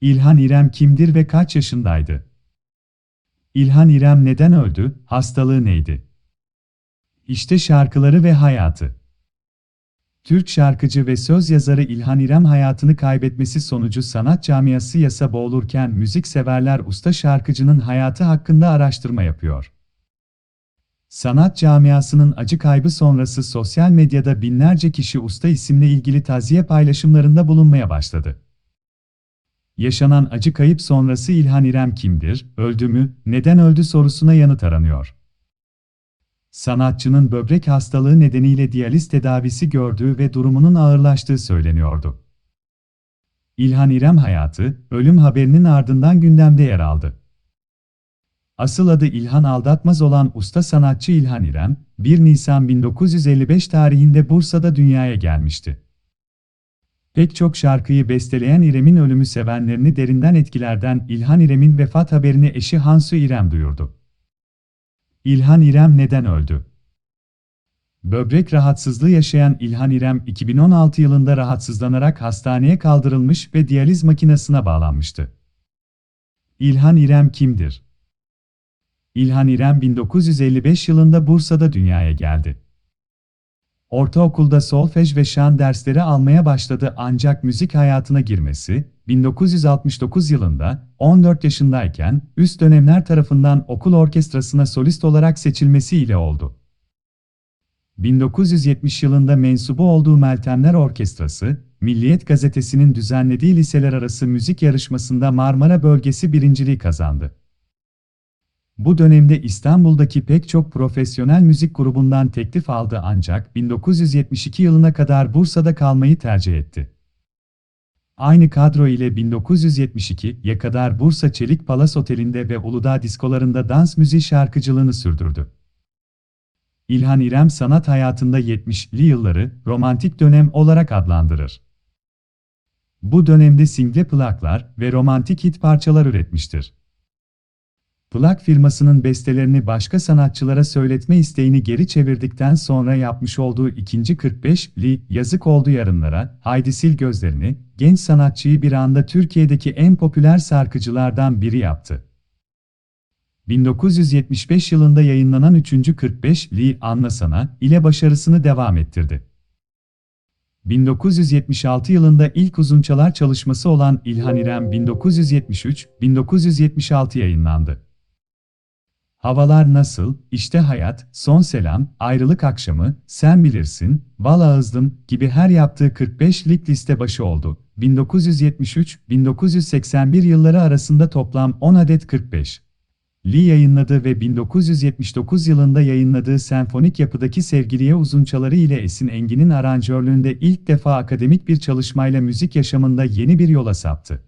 İlhan İrem kimdir ve kaç yaşındaydı? İlhan İrem neden öldü, hastalığı neydi? İşte şarkıları ve hayatı. Türk şarkıcı ve söz yazarı İlhan İrem hayatını kaybetmesi sonucu sanat camiası yasa boğulurken müzik severler usta şarkıcının hayatı hakkında araştırma yapıyor. Sanat camiasının acı kaybı sonrası sosyal medyada binlerce kişi usta isimle ilgili taziye paylaşımlarında bulunmaya başladı. Yaşanan acı kayıp sonrası İlhan İrem kimdir, öldü mü, neden öldü sorusuna yanıt aranıyor. Sanatçının böbrek hastalığı nedeniyle diyaliz tedavisi gördüğü ve durumunun ağırlaştığı söyleniyordu. İlhan İrem hayatı, ölüm haberinin ardından gündemde yer aldı. Asıl adı İlhan Aldatmaz olan usta sanatçı İlhan İrem, 1 Nisan 1955 tarihinde Bursa'da dünyaya gelmişti. Pek çok şarkıyı besteleyen İrem'in ölümü sevenlerini derinden etkilerden İlhan İrem'in vefat haberini eşi Hansu İrem duyurdu. İlhan İrem neden öldü? Böbrek rahatsızlığı yaşayan İlhan İrem 2016 yılında rahatsızlanarak hastaneye kaldırılmış ve diyaliz makinesine bağlanmıştı. İlhan İrem kimdir? İlhan İrem 1955 yılında Bursa'da dünyaya geldi. Ortaokulda solfej ve şan dersleri almaya başladı ancak müzik hayatına girmesi, 1969 yılında, 14 yaşındayken, üst dönemler tarafından okul orkestrasına solist olarak seçilmesi ile oldu. 1970 yılında mensubu olduğu Meltemler Orkestrası, Milliyet Gazetesi'nin düzenlediği liseler arası müzik yarışmasında Marmara bölgesi birinciliği kazandı. Bu dönemde İstanbul'daki pek çok profesyonel müzik grubundan teklif aldı ancak 1972 yılına kadar Bursa'da kalmayı tercih etti. Aynı kadro ile 1972'ye kadar Bursa Çelik Palas Oteli'nde ve Uludağ diskolarında dans müziği şarkıcılığını sürdürdü. İlhan İrem sanat hayatında 70'li yılları romantik dönem olarak adlandırır. Bu dönemde single plaklar ve romantik hit parçalar üretmiştir. Plak firmasının bestelerini başka sanatçılara söyletme isteğini geri çevirdikten sonra yapmış olduğu ikinci 45'li Yazık Oldu Yarınlara, Haydi Sil Gözlerini, genç sanatçıyı bir anda Türkiye'deki en popüler şarkıcılardan biri yaptı. 1975 yılında yayınlanan 3. 45'li Anlasana ile başarısını devam ettirdi. 1976 yılında ilk uzunçalar çalışması olan İlhan İrem 1973-1976 yayınlandı. Havalar nasıl, işte hayat, son selam, ayrılık akşamı, sen bilirsin, bal ağızdım gibi her yaptığı 45'lik liste başı oldu. 1973-1981 yılları arasında toplam 10 adet 45. Li yayınladı ve 1979 yılında yayınladığı senfonik yapıdaki Sevgiliye uzunçaları ile Esin Engin'in aranjörlüğünde ilk defa akademik bir çalışmayla müzik yaşamında yeni bir yola saptı.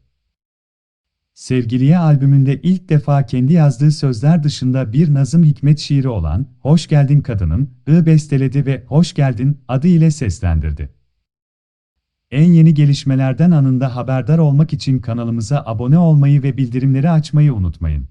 Sevgiliye albümünde ilk defa kendi yazdığı sözler dışında bir Nazım Hikmet şiiri olan Hoş Geldin Kadınım, ı besteledi ve Hoş Geldin adı ile seslendirdi. En yeni gelişmelerden anında haberdar olmak için kanalımıza abone olmayı ve bildirimleri açmayı unutmayın.